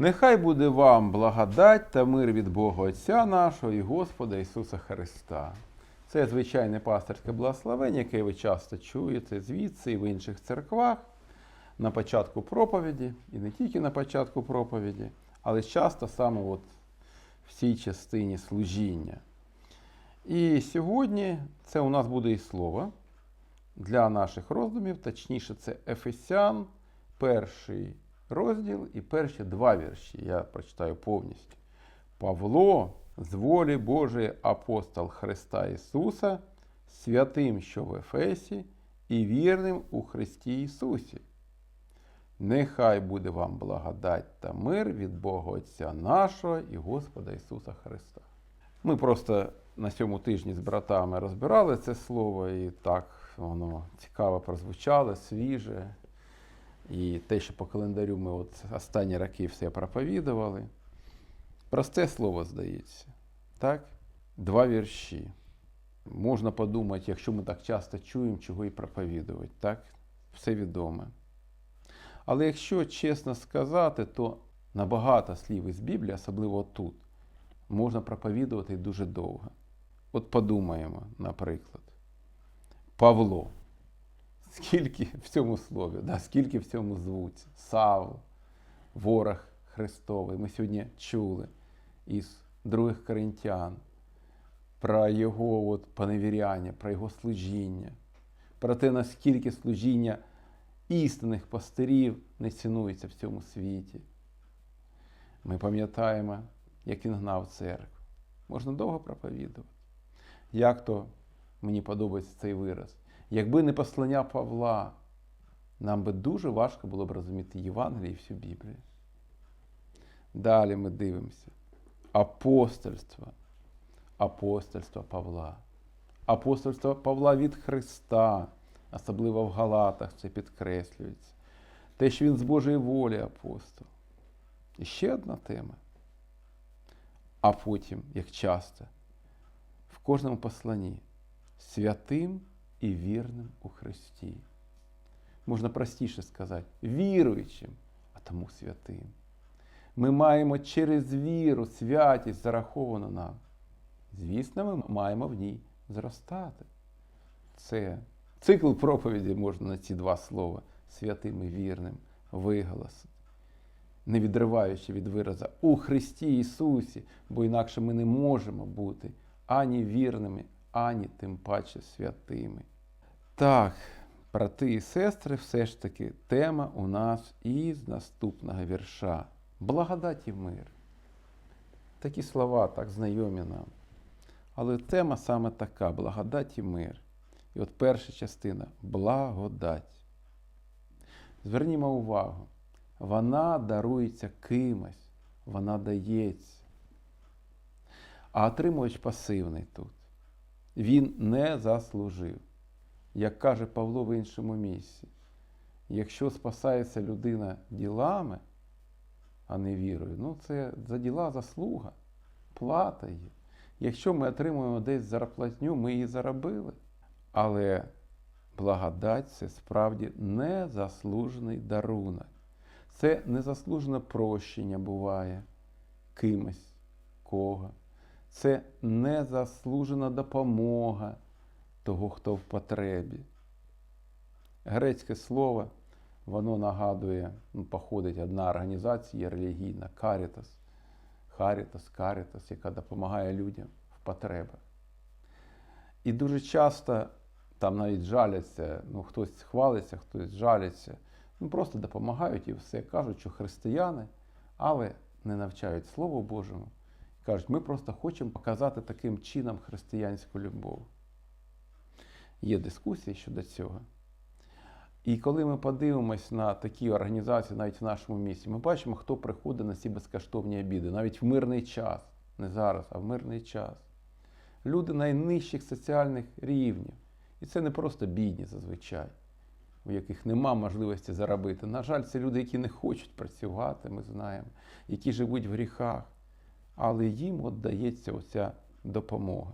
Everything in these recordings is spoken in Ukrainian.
Нехай буде вам благодать та мир від Бога Отця нашого і Господа Ісуса Христа. Це звичайне пастирське благословення, яке ви часто чуєте звідси і в інших церквах на початку проповіді, і не тільки на початку проповіді, але часто саме от в цій частині служіння. І сьогодні це у нас буде і слово для наших роздумів, точніше, це Ефесян, перший розділ і перші два вірші. Я прочитаю повністю. Павло, з волі Божої апостол Христа Ісуса, святим, що в Ефесі, і вірним у Христі Ісусі. Нехай буде вам благодать та мир від Бога Отця нашого і Господа Ісуса Христа. Ми просто на цьому тижні з братами розбирали це слово, і так воно цікаво прозвучало, свіже. І те, що по календарю ми от останні роки все проповідували. Просте слово здається. Так? Два вірші. Можна подумати, якщо ми так часто чуємо, чого і проповідувати. Так? Все відоме. Але якщо чесно сказати, то на багато слів із Біблії, особливо тут, можна проповідувати дуже довго. От подумаємо, наприклад, Павло. Скільки в цьому слові, да, скільки в цьому звуці? Савл, ворог Христовий. Ми сьогодні чули із других коринтян про його от, поневіряння, про його служіння, про те, наскільки служіння істинних пастирів не цінується в цьому світі. Ми пам'ятаємо, як він гнав церкву. Можна довго проповідувати. Як то мені подобається цей вираз. Якби не послання Павла, нам би дуже важко було б розуміти Євангеліє і всю Біблію. Далі ми дивимося. Апостольство. Апостольство Павла. Апостольство Павла від Христа, особливо в Галатах це підкреслюється. Те, що він з Божої волі апостол. І ще одна тема. А потім, як часто, в кожному посланні святим і вірним у Христі. Можна простіше сказати, віруючим, а тому святим. Ми маємо через віру святість зараховану нам. Звісно, ми маємо в ній зростати. Це цикл проповіді можна на ці два слова святим і вірним виголосити, не відриваючи від вираза у Христі Ісусі, бо інакше ми не можемо бути ані вірними, ані тим паче святими. Так, брати і сестри, все ж таки тема у нас із наступного вірша. Благодать і мир. Такі слова так знайомі нам. Але тема саме така благодать і мир. І от перша частина благодать. Звернімо увагу, вона дарується кимось, вона дається. А отримувач пасивний тут. Він не заслужив. Як каже Павло в іншому місці, якщо спасається людина ділами, а не вірою, ну це за діла заслуга, плата є. Якщо ми отримуємо десь зарплатню, ми її заробили. Але благодать це справді незаслужений дарунок. Це незаслужене прощення буває кимось, кого. Це незаслужена допомога того, хто в потребі. Грецьке слово, воно нагадує, ну, походить одна організація релігійна Карітас, Харітас, Карітас, яка допомагає людям в потребах. І дуже часто там навіть жаляться, ну хтось хвалиться, хтось жалиться, ну просто допомагають і все. Кажуть, що християни, але не навчають Слову Божому. Кажуть, ми просто хочемо показати таким чином християнську любов. Є дискусії щодо цього. І коли ми подивимось на такі організації, навіть в нашому місті, ми бачимо, хто приходить на ці безкоштовні обіди, навіть в мирний час, не зараз, а в мирний час. Люди найнижчих соціальних рівнів. І це не просто бідні зазвичай, у яких нема можливості заробити. На жаль, це люди, які не хочуть працювати, ми знаємо, які живуть в гріхах. Але їм от дається оця допомога.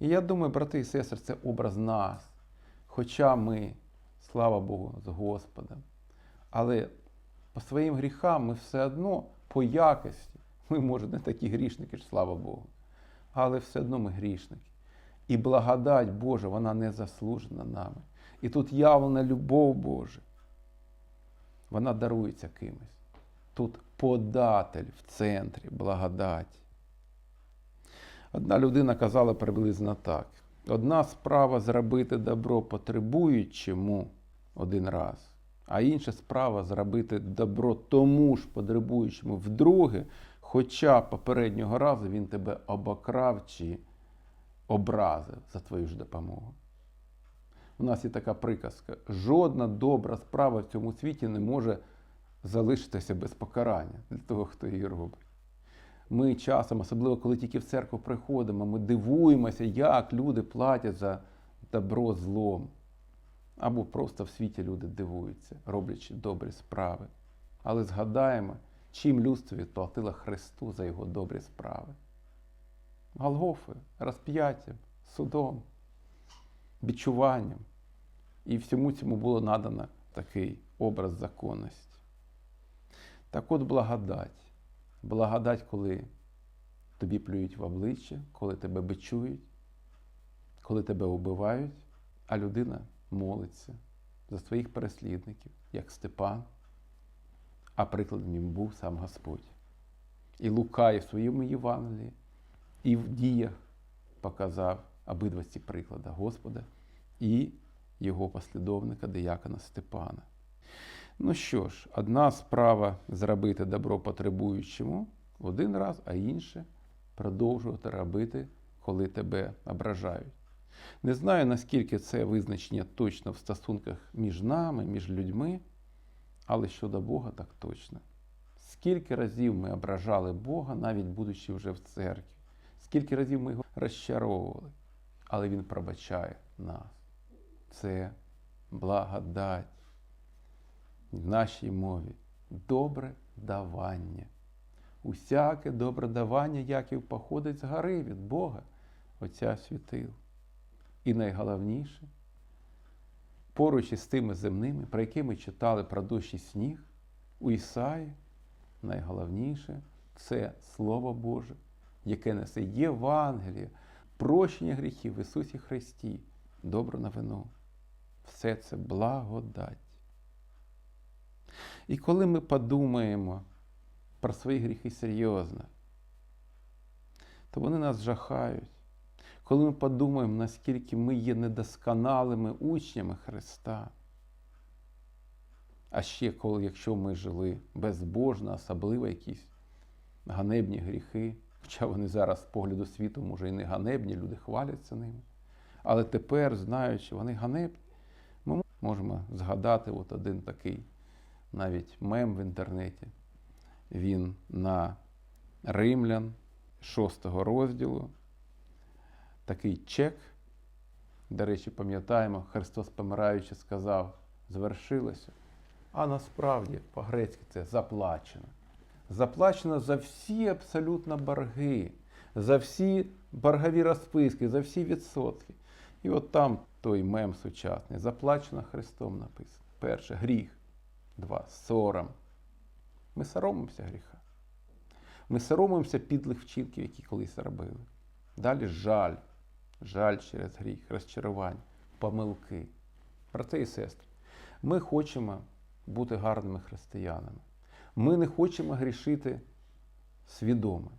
І я думаю, брати і сестри, це образ нас. Хоча ми, слава Богу, з Господом. Але по своїм гріхам ми все одно по якості ми, може, не такі грішники, ж, слава Богу. Але все одно ми грішники. І благодать Божа, вона не заслужена нами. І тут явлена любов Божа. Вона дарується кимось. Тут податель в центрі благодаті. Одна людина казала приблизно так: одна справа зробити добро потребуючому один раз, а інша справа зробити добро тому ж потребуючому вдруге, хоча попереднього разу він тебе обокрав чи образив за твою ж допомогу. У нас є така приказка: жодна добра справа в цьому світі не може залишитися без покарання для того, хто її робить. Ми часом, особливо коли тільки в церкву приходимо, ми дивуємося, як люди платять за добро злом. Або просто в світі люди дивуються, роблячи добрі справи. Але згадаємо, чим людство відплатило Христу за його добрі справи. Голгофою, розп'яттям, судом, відчуванням. І всьому цьому було надано такий образ законності. Так от благодать. Благодать, коли тобі плюють в обличчя, коли тебе бичують, коли тебе вбивають, а людина молиться за своїх переслідників, як Степан, а прикладом їм був сам Господь. І Лука і в своєму Євангелії, і в діях показав обидва ці приклади Господа і його послідовника, диякона Степана. Ну що ж, одна справа зробити добро потребуючому один раз, а інше продовжувати робити, коли тебе ображають. Не знаю, наскільки це визначення точно в стосунках між нами, між людьми, але щодо Бога так точно. Скільки разів ми ображали Бога, навіть будучи вже в церкві, скільки разів ми його розчаровували, але Він пробачає нас. Це благодать в нашій мові добре давання. Усяке добре давання, Яків походить з гори від Бога, Отця світил. І найголовніше, поруч із тими земними, про які ми читали про дощ і сніг, у Ісаї, найголовніше це Слово Боже, яке несе Євангеліє, прощення гріхів в Ісусі Христі, добру новину. Все це благодать. І коли ми подумаємо про свої гріхи серйозно, то вони нас жахають. Коли ми подумаємо, наскільки ми є недосконалими учнями Христа. А ще коли, якщо ми жили безбожно, особливо якісь ганебні гріхи, хоча вони зараз з погляду світу, може, і не ганебні, люди хваляться ними. Але тепер, знаючи, вони ганебні, ми можемо згадати от один такий навіть мем в інтернеті. Він на римлян 6 розділу. Такий чек. До речі, пам'ятаємо, Христос, помираючи, сказав, звершилося. А насправді, по-грецьки, це заплачено. Заплачено за всі абсолютно борги, за всі боргові розписки, за всі відсотки. І от там той мем сучасний. Заплачено Христом написано. Перше гріх. Два сором. Ми соромимося гріха. Ми соромимося підлих вчинків, які колись робили. Далі жаль, жаль через гріх, розчарування, помилки. Брати і сестри, ми хочемо бути гарними християнами. Ми не хочемо грішити свідомо.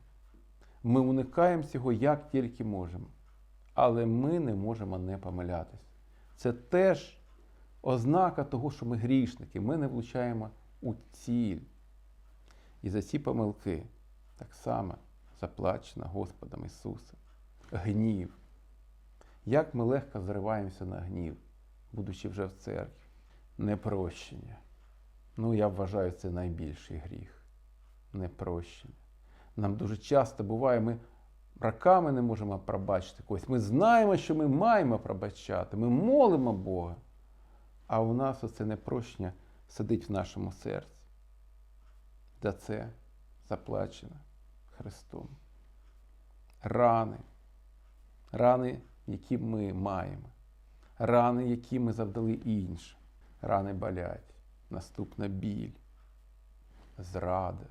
Ми уникаємо цього як тільки можемо. Але ми не можемо не помилятися. Це теж ознака того, що ми грішники, ми не влучаємо у ціль. І за ці помилки так само заплачено Господом Ісусом. Гнів. Як ми легко зриваємося на гнів, будучи вже в церкві. Непрощення. Ну, я вважаю, це найбільший гріх. Непрощення. Нам дуже часто буває, ми роками не можемо пробачити когось. Ми знаємо, що ми маємо пробачати. Ми молимо Бога. А у нас оце непрощення сидить в нашому серці. За це заплачено Христом. Рани, рани, які ми маємо, рани, які ми завдали іншим. Рани болять, наступна біль, зрада.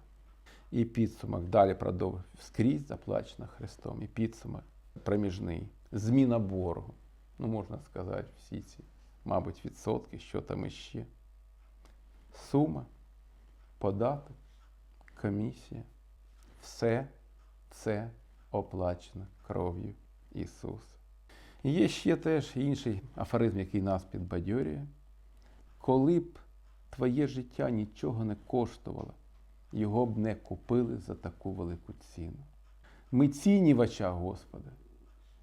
І підсумок далі продовжує скрізь заплачено Христом. І підсумок проміжний. Зміна боргу. Ну, можна сказати, всі ці, мабуть, відсотки, що там іще. Сума, податок, комісія. Все це оплачено кров'ю Ісуса. Є ще теж інший афоризм, який нас підбадьорює. Коли б твоє життя нічого не коштувало, його б не купили за таку велику ціну. Ми цінні в очах Господа.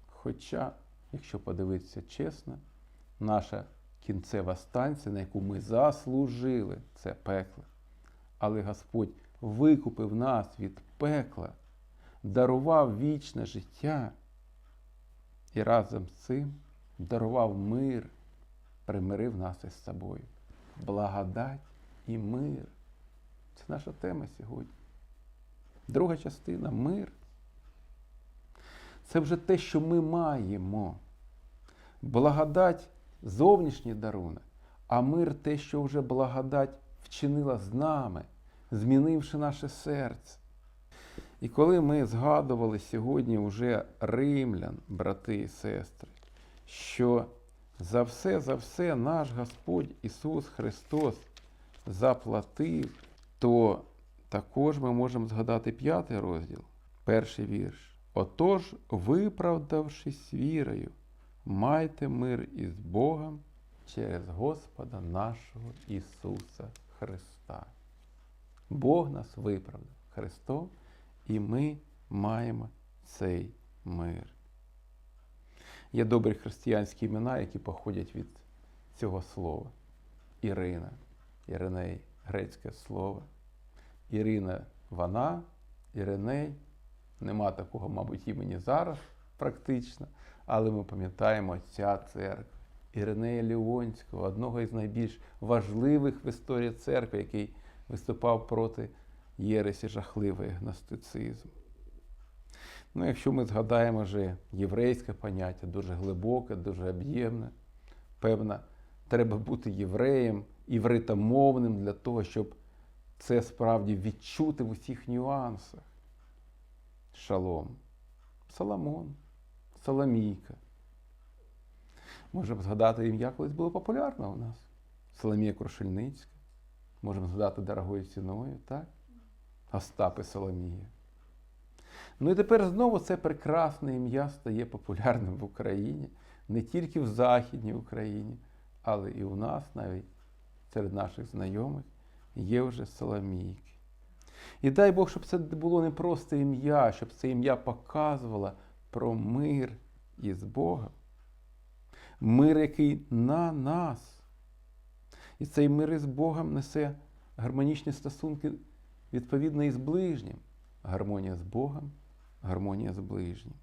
Хоча, якщо подивитися чесно, наша кінцева станція, на яку ми заслужили, це пекло. Але Господь викупив нас від пекла, дарував вічне життя і разом з цим дарував мир, примирив нас із собою. Благодать і мир. Це наша тема сьогодні. Друга частина мир. Це вже те, що ми маємо. Благодать зовнішній дарунок, а мир те, що вже благодать вчинила з нами, змінивши наше серце. І коли ми згадували сьогодні вже римлян, брати і сестри, що за все, за все наш Господь Ісус Христос заплатив, то також ми можемо згадати п'ятий розділ, перший вірш. Отож, виправдавшись вірою, майте мир із Богом через Господа нашого Ісуса Христа. Бог нас виправдав Христом, і ми маємо цей мир. Є добрі християнські імена, які походять від цього слова. Ірина, Іриней грецьке слово. Ірина вона, Іриней. Нема такого, мабуть, імені зараз практично, але ми пам'ятаємо ця церква. Іринея Ліонського, одного із найбільш важливих в історії церкви, який виступав проти єресі жахливої гностицизму. Ну, якщо ми згадаємо вже єврейське поняття, дуже глибоке, дуже об'ємне, певно, треба бути євреєм, івритомовним для того, щоб це справді відчути в усіх нюансах. Шалом, Соломон, Соломійка. Можемо згадати ім'я, колись було популярне у нас. Соломія Крушельницька. Можемо згадати дорогою ціною, так? Остап і Соломія. Ну і тепер знову це прекрасне ім'я стає популярним в Україні, не тільки в Західній Україні, але і у нас навіть серед наших знайомих є вже Соломійки. І дай Бог, щоб це було не просто ім'я, щоб це ім'я показувало про мир із Богом. Мир, який на нас. І цей мир із Богом несе гармонічні стосунки відповідно із ближнім. Гармонія з Богом, гармонія з ближнім.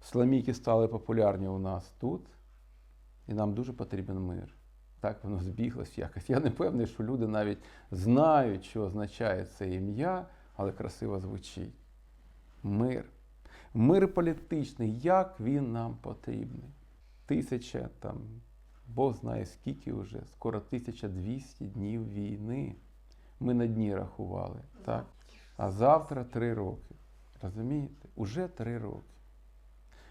Сламійки стали популярні у нас тут, і нам дуже потрібен мир. Так воно збіглось якось. Я не певний, що люди навіть знають, що означає це ім'я, але красиво звучить. Мир. Мир політичний, як він нам потрібний. Тисяча там, Бог знає скільки вже, скоро 1200 днів війни. Ми на дні рахували. так? А завтра три роки. Розумієте? Уже три роки.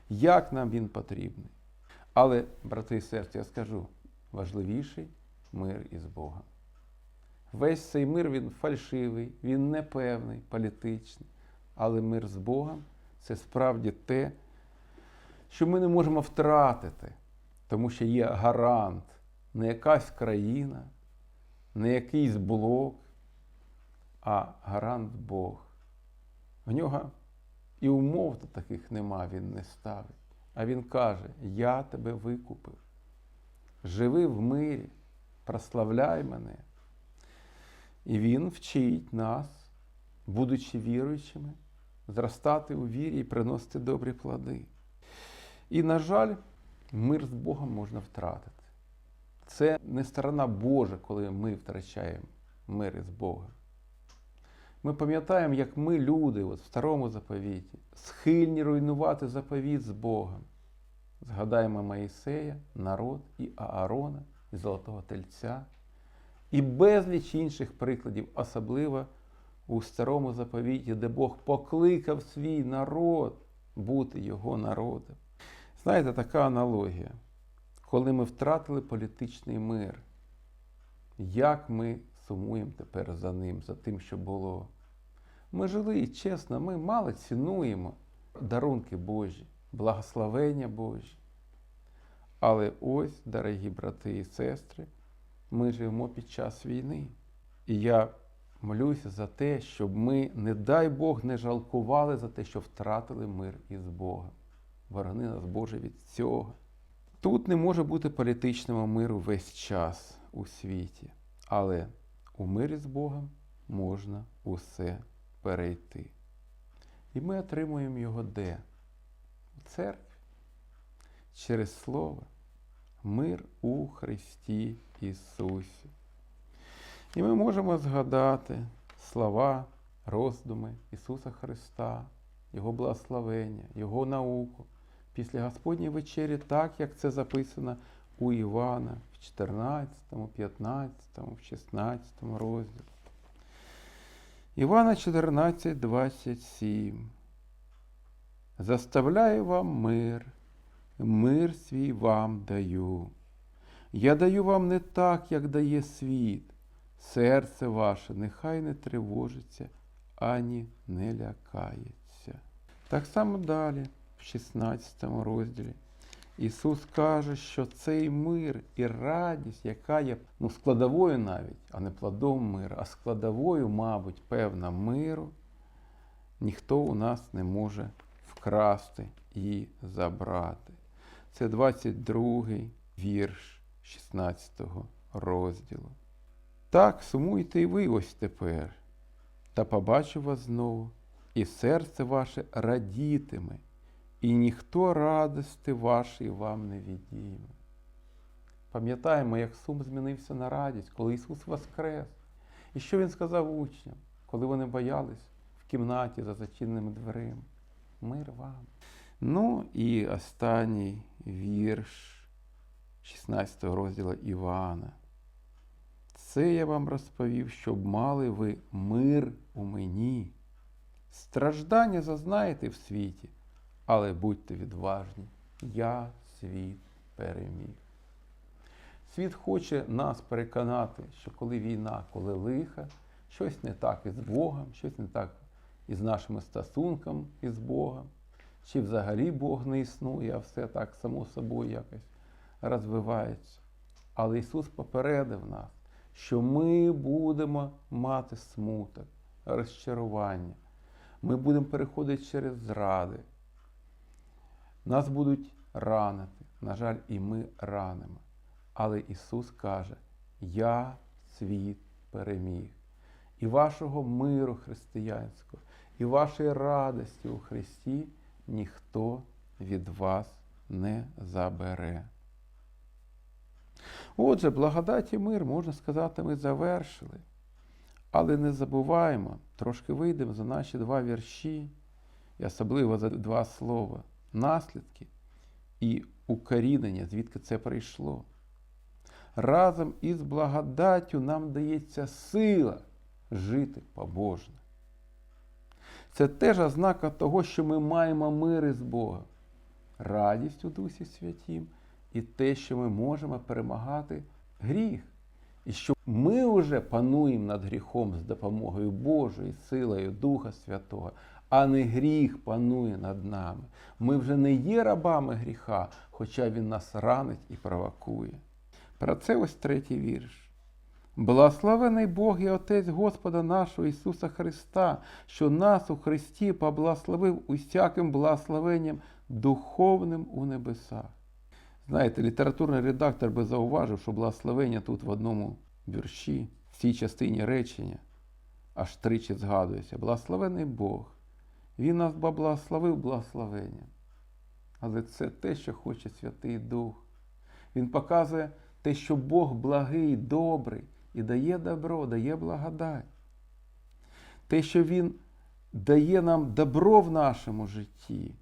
Як нам він потрібний? Але, брати і сестри, я скажу, важливіший мир із Богом. Весь цей мир він фальшивий, він непевний, політичний. Але мир з Богом це справді те, що ми не можемо втратити, тому що є гарант, не якась країна, не якийсь блок, а гарант Бог. В нього і умов таких нема, він не ставить. А він каже: Я тебе викупив. Живи в мирі, прославляй мене. І він вчить нас, будучи віруючими, зростати у вірі і приносити добрі плоди. І, на жаль, мир з Богом можна втратити. Це не сторона Божа, коли ми втрачаємо мир із Богом. Ми пам'ятаємо, як ми, люди, от в старому заповіті, схильні руйнувати заповіт з Богом. Згадаємо Моїсея, народ і Аарона, і Золотого Тельця, і безліч інших прикладів, особливо у старому заповіті, де Бог покликав свій народ бути його народом. Знаєте, така аналогія. Коли ми втратили політичний мир, як ми сумуємо тепер за ним, за тим, що було. Ми жили і чесно, ми мало цінуємо дарунки Божі, благословення Божі. Але ось, дорогі брати і сестри, ми живемо під час війни. І я молюся за те, щоб ми, не дай Бог, не жалкували за те, що втратили мир із Богом. Ворони нас, Боже, від цього. Тут не може бути політичного миру весь час у світі, але у мирі з Богом можна усе перейти. І ми отримуємо його де? У церкві. Через Слово. Мир у Христі Ісусі. І ми можемо згадати слова, роздуми Ісуса Христа, Його благословення, Його науку після Господньої вечері, так як це записано у Івана в 14, 15, в 16 розділі. Івана 14, 27. Заставляю вам мир, мир свій вам даю. Я даю вам не так, як дає світ. Серце ваше нехай не тривожиться, ані не лякається. Так само далі, в 16 розділі, Ісус каже, що цей мир і радість, яка є ну, складовою навіть, а не плодом миру, а складовою, мабуть, певна миру, ніхто у нас не може вкрасти і забрати. Це 22 вірш 16 розділу. Так сумуйте і ви ось тепер, та побачу вас знову, і серце ваше радітиме, і ніхто радости вашої вам не відійме. Пам'ятаємо, як сум змінився на радість, коли Ісус воскрес. І що Він сказав учням, коли вони боялись в кімнаті за зачиненими дверима? Мир вам. Ну і останній вірш 16 розділу Івана. Це я вам розповів, щоб мали ви мир у мені. Страждання зазнаєте в світі, але будьте відважні. Я світ переміг. Світ хоче нас переконати, що коли війна, коли лиха, щось не так із Богом, щось не так із нашими стосунками із Богом, чи взагалі Бог не існує, а все так само собою якось розвивається. Але Ісус попередив нас, що ми будемо мати смуток, розчарування. Ми будемо переходити через зради. Нас будуть ранити. На жаль, і ми ранимо. Але Ісус каже: Я світ переміг. І вашого миру християнського, і вашої радості у Христі ніхто від вас не забере. Отже, благодать і мир, можна сказати, ми завершили. Але не забуваємо, трошки вийдемо за наші два вірші, і особливо за два слова наслідки і укорінення, звідки це прийшло. Разом із благодаттю нам дається сила жити побожно. Це теж ознака того, що ми маємо мир із Богом, радість у Дусі Святім і те, що ми можемо перемагати гріх. І що ми вже пануємо над гріхом з допомогою Божої, силою Духа Святого, а не гріх панує над нами. Ми вже не є рабами гріха, хоча він нас ранить і провокує. Про це ось третій вірш. Благословений Бог і Отець Господа нашого Ісуса Христа, що нас у Христі поблагословив усяким благословенням духовним у небесах. Знаєте, літературний редактор би зауважив, що благословення тут в одному вірші, в цій частині речення, аж тричі згадується. Благословений Бог. Він нас благословив благословенням. Але це те, що хоче Святий Дух. Він показує те, що Бог благий, добрий і дає добро, дає благодать. Те, що Він дає нам добро в нашому житті.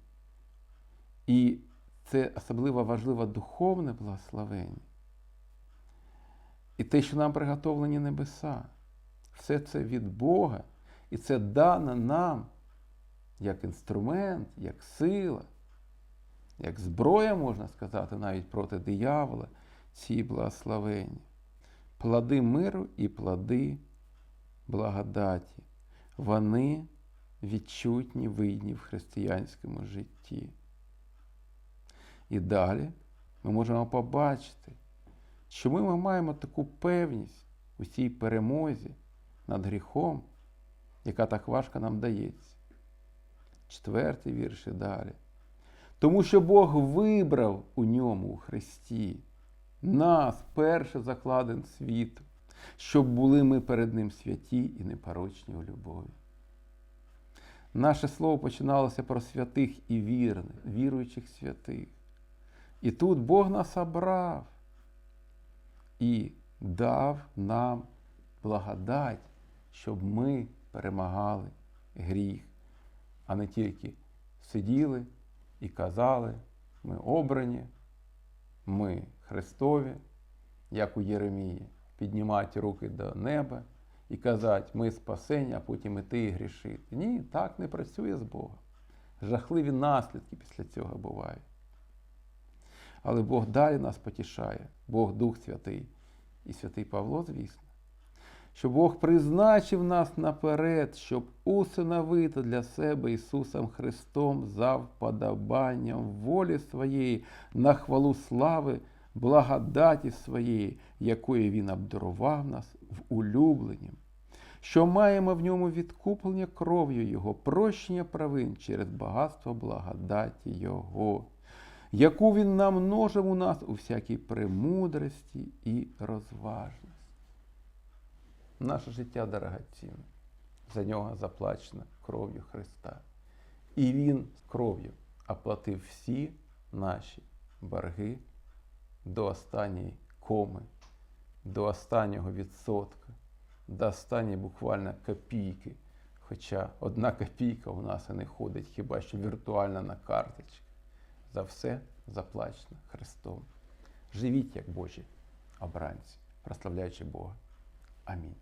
І це особливо важливе духовне благословення. І те, що нам приготовлені небеса, все це від Бога. І це дано нам як інструмент, як сила, як зброя, можна сказати, навіть проти диявола, ці благословення. Плоди миру і плоди благодаті. Вони відчутні, видні в християнському житті. І далі ми можемо побачити, чому ми маємо таку певність у цій перемозі над гріхом, яка так важко нам дається. Четвертий вірш і далі. Тому що Бог вибрав у ньому, у Христі, нас, перше закладен світу, щоб були ми перед Ним святі і непорочні у любові. Наше слово починалося про святих і вірних, віруючих святих. І тут Бог нас обрав і дав нам благодать, щоб ми перемагали гріх, а не тільки сиділи і казали, ми обрані, ми Христові, як у Єремії, піднімати руки до неба і казати, ми спасені, а потім іти і грішити. Ні, так не працює з Богом. Жахливі наслідки після цього бувають. Але Бог далі нас потішає, Бог Дух Святий і святий Павло, звісно, що Бог призначив нас наперед, щоб усиновити для себе Ісусом Христом за вподобанням волі своєї на хвалу слави, благодаті своєї, якою Він обдарував нас в улюбленням, що маємо в ньому відкуплення кров'ю Його, прощення провин через багатство благодаті Його яку він намножив у нас у всякій премудрості і розважності. Наше життя дорогоцінне, за нього заплачено кров'ю Христа. І Він кров'ю оплатив всі наші борги до останньої коми, до останнього відсотка, до останньої буквально копійки. Хоча одна копійка у нас і не ходить, хіба що віртуально на карточці за все заплачено Христом. Живіть як Божі обранці, прославляючи Бога. Амінь.